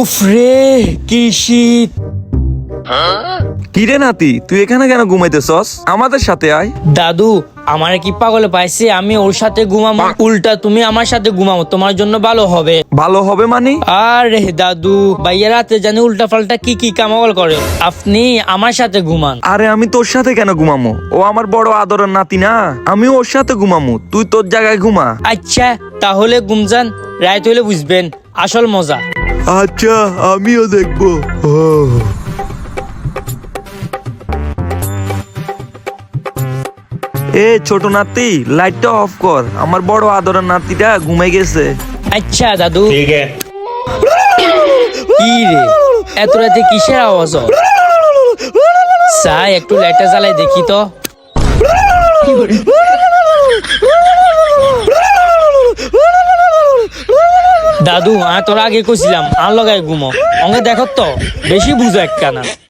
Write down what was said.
উফ রে কি শীত। কিরে নাতি তুই এখানে কেন ঘুমাইতেছস? আমাদের সাথে আয়। দাদু আমার কি পাগলে পাইছে? আমি ওর সাথে ঘুমাবো উল্টা তুমি আমার সাথে ঘুমাবো তোমার জন্য ভালো হবে। ভালো হবে মানে? আরে দাদু ভাইয়া রাতে জানি উল্টা পাল্টা কি কি কামাবল করে। আপনি আমার সাথে ঘুমান। আরে আমি তোর সাথে কেন ঘুমামো? ও আমার বড় আদরের নাতি না? আমি ওর সাথে ঘুমামো। তুই তোর জায়গায় ঘুমা। আচ্ছা তাহলে গুমজান রায় হলে বুঝবেন। আসল মজা। আচ্ছা আমিও দেখব। এ ছোট নাতি লাইটটা অফ কর। আমার বড় আদরের নাতিটা ঘুমে গেছে। আচ্ছা দাদু। ঠিক কি রে? এত রাতে কিসের আওয়াজ? হয় একটু লাইটটা চালাই দেখি তো। দাদু হ্যাঁ তোর আগে কইছিলাম আর লগায় ঘুমো। অঙ্গে দেখো তো বেশি বুঝো একখানা